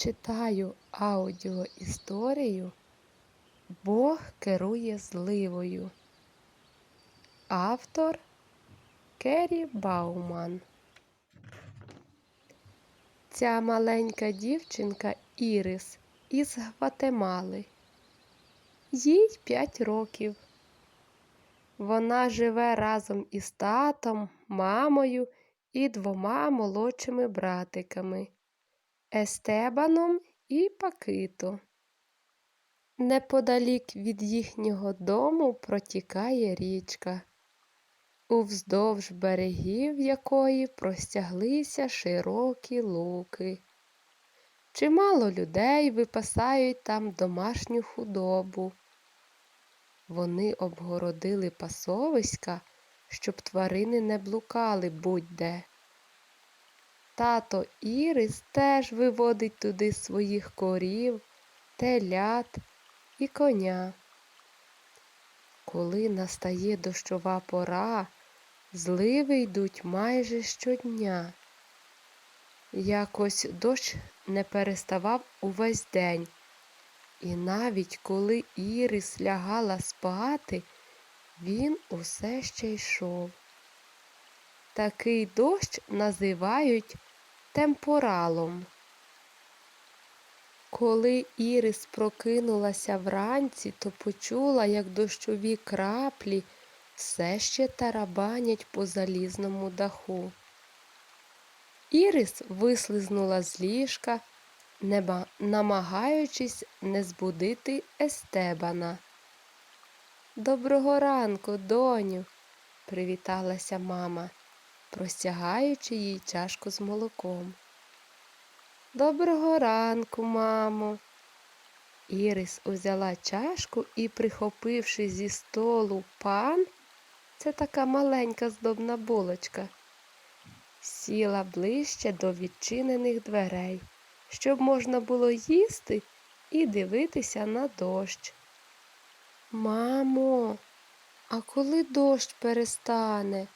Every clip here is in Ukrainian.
Читаю аудіоісторію Бог керує зливою. Автор Керрі Бауман. Ця маленька дівчинка Ірис із Гватемали. Їй 5 років. Вона живе разом із татом, мамою і двома молодшими братиками Естебаном і Пакито. Неподалік від їхнього дому протікає річка, увздовж берегів якої простяглися широкі луки. Чимало людей випасають там домашню худобу. Вони обгородили пасовиська, щоб тварини не блукали будь-де. Тато Ірис теж виводить туди своїх корів, телят і коня. Коли настає дощова пора, зливи йдуть майже щодня. Якось дощ не переставав увесь день, і навіть коли Ірис лягала спати, він усе ще йшов. Такий дощ називають темпоралом. Коли Ірис прокинулася вранці, то почула, як дощові краплі все ще тарабанять по залізному даху. Ірис вислизнула з ліжка, неба- намагаючись не збудити Естебана. Доброго ранку, доню, привіталася мама, простягаючи їй чашку з молоком. Доброго ранку, мамо. Ірис узяла чашку і, прихопивши зі столу пан, це така маленька здобна булочка, сіла ближче до відчинених дверей, щоб можна було їсти і дивитися на дощ. Мамо, а коли дощ перестане?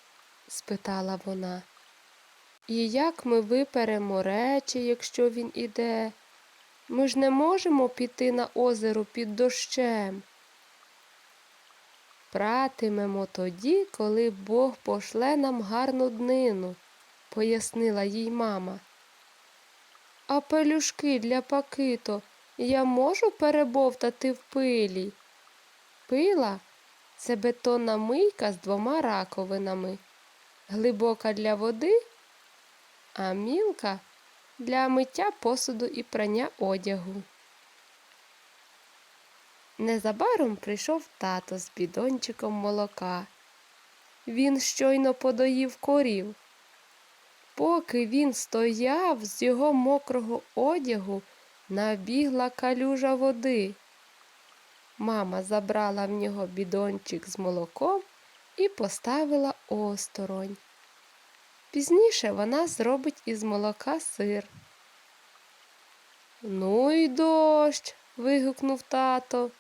Спитала вона. І як ми виперемо речі, якщо він іде? Ми ж не можемо піти на озеро під дощем. Пратимемо тоді, коли Бог пошле нам гарну днину, пояснила їй мама. А пелюшки для пакито я можу перебовтати в пилі? Пила це бетонна мийка з двома раковинами, глибока для води а мілка для миття посуду і прання одягу. Незабаром прийшов тато з бідончиком молока. Він щойно подоїв корів. Поки він стояв, з його мокрого одягу набігла калюжа води. Мама забрала в нього бідончик з молоком і поставила осторонь. Пізніше вона зробить із молока сир. Ну й дощ. вигукнув тато.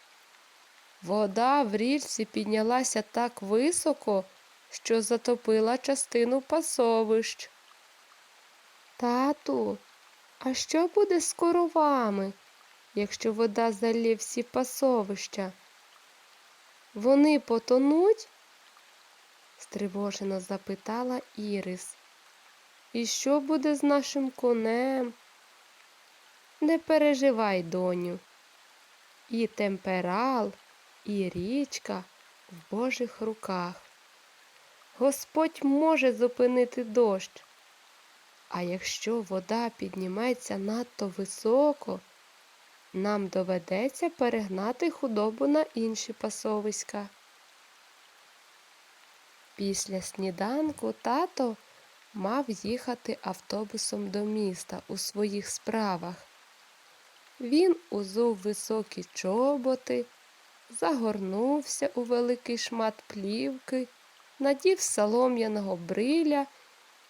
Вода в річці піднялася так високо, що затопила частину пасовищ. Тату, а що буде з коровами, якщо вода залє всі пасовища? Вони потонуть? Стривожено запитала Ірис. І що буде з нашим конем? Не переживай, доню. І темперал, і річка в Божих руках. Господь може зупинити дощ. А якщо вода підніметься надто високо, нам доведеться перегнати худобу на інші пасовиська. Після сніданку тато мав їхати автобусом до міста у своїх справах. Він узув високі чоботи, загорнувся у великий шмат плівки, надів солом'яного бриля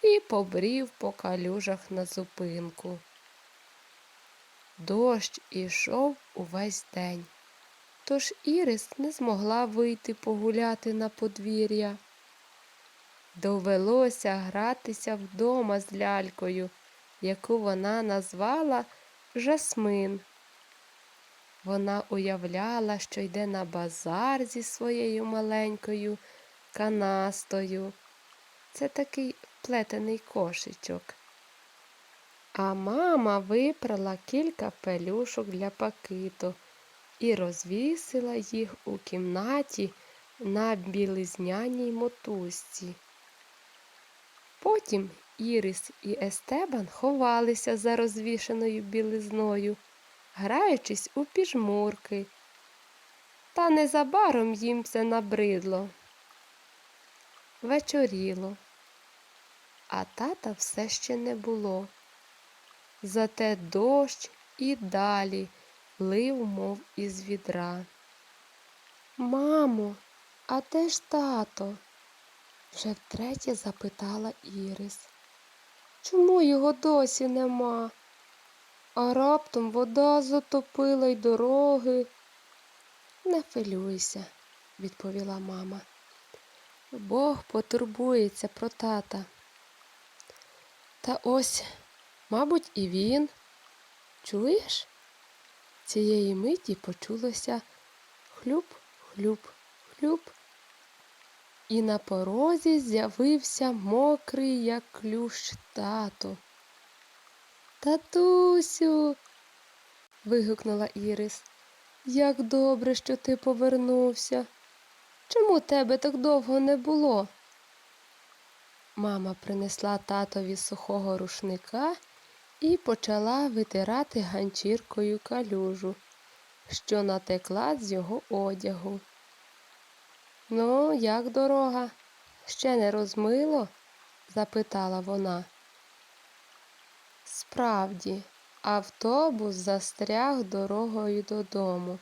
і побрів по калюжах на зупинку. Дощ ішов увесь день, тож Ірис не змогла вийти погуляти на подвір'я. Довелося гратися вдома з лялькою, яку вона назвала Жасмин. Вона уявляла, що йде на базар зі своєю маленькою канастою. Це такий плетений кошечок. А мама випрала кілька пелюшок для пакито і розвісила їх у кімнаті на білизняній мотузці. Потім Ірис і Естебан ховалися за розвішеною білизною, граючись у піжмурки. Та незабаром їм все набридло. Вечоріло, а тата все ще не було. Зате дощ і далі лив, мов із відра. Мамо, а де ж тато? Вже втретє запитала Ірис. Чому його досі нема? А раптом вода затопила й дороги. Не хвилюйся, відповіла мама. Бог потурбується про тата. Та ось, мабуть, і він. Чуєш? Цієї миті почулося хлюп, хлюп, хлюп. І на порозі з'явився мокрий, як клющ тато. Татусю. вигукнула Ірис. Як добре, що ти повернувся. Чому тебе так довго не було? Мама принесла татові сухого рушника і почала витирати ганчіркою калюжу, що натекла з його одягу. Ну, як дорога? Ще не розмило? запитала вона. Справді, автобус застряг дорогою додому,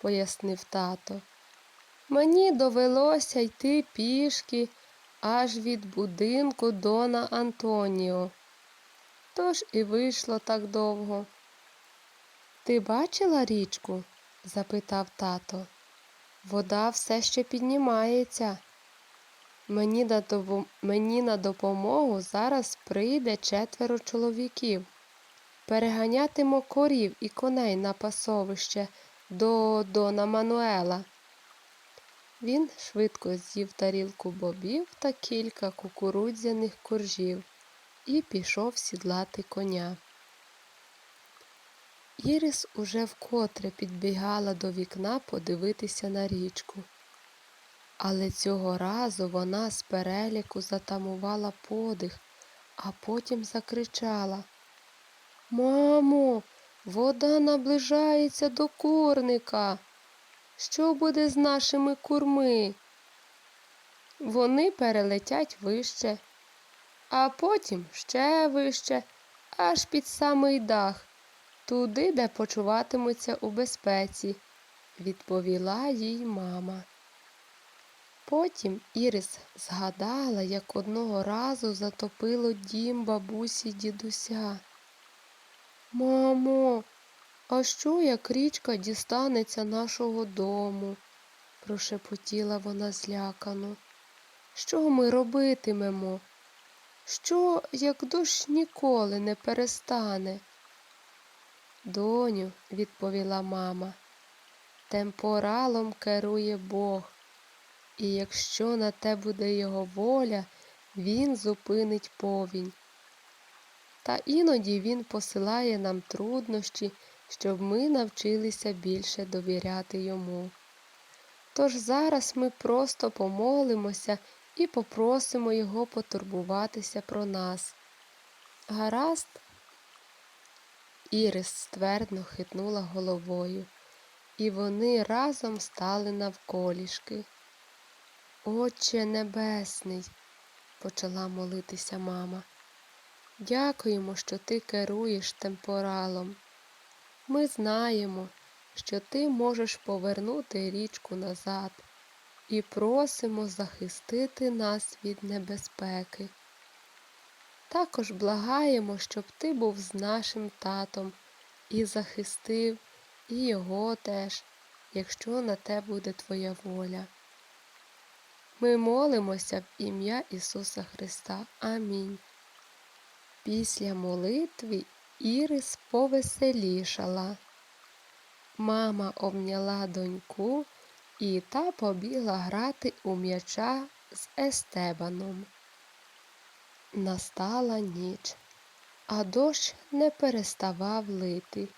пояснив тато. Мені довелося йти пішки аж від будинку Дона Антоніо. Тож і вийшло так довго. Ти бачила річку? запитав тато. Вода все ще піднімається. Мені на, допомогу зараз прийде четверо чоловіків. Переганятимо корів і коней на пасовище до Дона Мануела. Він швидко з'їв тарілку бобів та кілька кукурудзяних коржів і пішов сідлати коня. Ірис уже вкотре підбігала до вікна подивитися на річку. Але цього разу вона з переліку затамувала подих, а потім закричала Мамо, вода наближається до курника. Що буде з нашими курми? Вони перелетять вище, а потім ще вище, аж під самий дах туди, де почуватимуться у безпеці, відповіла їй мама. Потім Ірис згадала, як одного разу затопило дім бабусі дідуся. Мамо, а що як річка дістанеться нашого дому? прошепотіла вона злякано. Що ми робитимемо? Що, як дощ ніколи не перестане? Доню, відповіла мама, темпоралом керує Бог, і якщо на те буде його воля, він зупинить повінь. Та іноді він посилає нам труднощі, щоб ми навчилися більше довіряти йому. Тож зараз ми просто помолимося і попросимо його потурбуватися про нас. Гаразд? Ірис ствердно хитнула головою, і вони разом стали навколішки. Отче Небесний, почала молитися мама. Дякуємо, що ти керуєш темпоралом. Ми знаємо, що ти можеш повернути річку назад і просимо захистити нас від небезпеки. Також благаємо, щоб ти був з нашим татом і захистив, і його теж, якщо на те буде твоя воля. Ми молимося в ім'я Ісуса Христа. Амінь. Після молитви Ірис повеселішала. Мама обняла доньку, і та побігла грати у м'яча з Естебаном. Настала ніч, а дощ не переставав лити,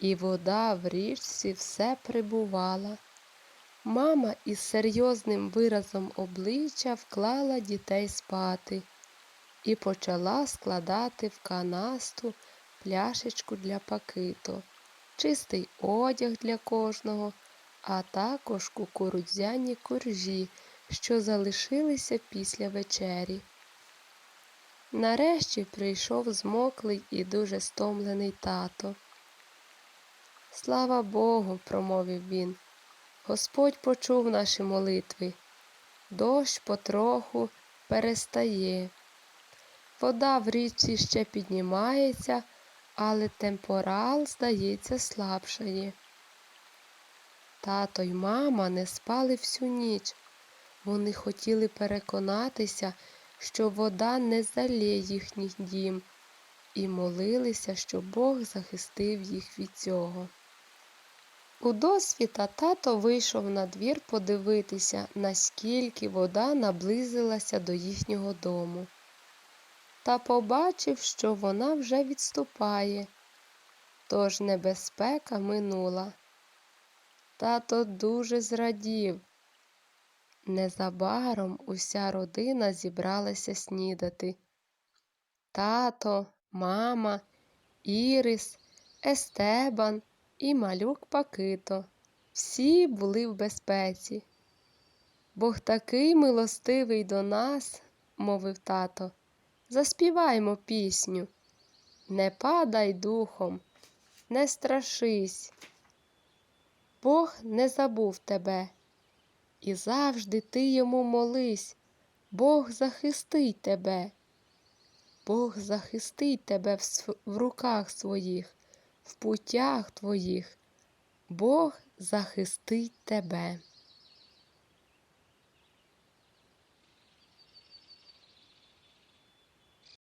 і вода в річці все прибувала. Мама із серйозним виразом обличчя вклала дітей спати і почала складати в канасту пляшечку для пакито, чистий одяг для кожного, а також кукурудзяні коржі, що залишилися після вечері. Нарешті прийшов змоклий і дуже стомлений тато. Слава Богу, промовив він. Господь почув наші молитви. Дощ потроху перестає. Вода в річці ще піднімається, але темпорал, здається, слабшає. Тато й мама не спали всю ніч. Вони хотіли переконатися, що вода не залє їхній дім, і молилися, щоб Бог захистив їх від цього. У досвіта тато вийшов на двір подивитися, наскільки вода наблизилася до їхнього дому. Та побачив, що вона вже відступає, тож небезпека минула. Тато дуже зрадів. Незабаром уся родина зібралася снідати. Тато, мама, Ірис, Естебан і малюк Пакито. Всі були в безпеці. Бог такий милостивий до нас, мовив тато. Заспіваймо пісню. Не падай духом, не страшись. Бог не забув тебе, і завжди ти йому молись, Бог захистить тебе. Бог захистить тебе в, в руках своїх, в путях твоїх. Бог захистить тебе.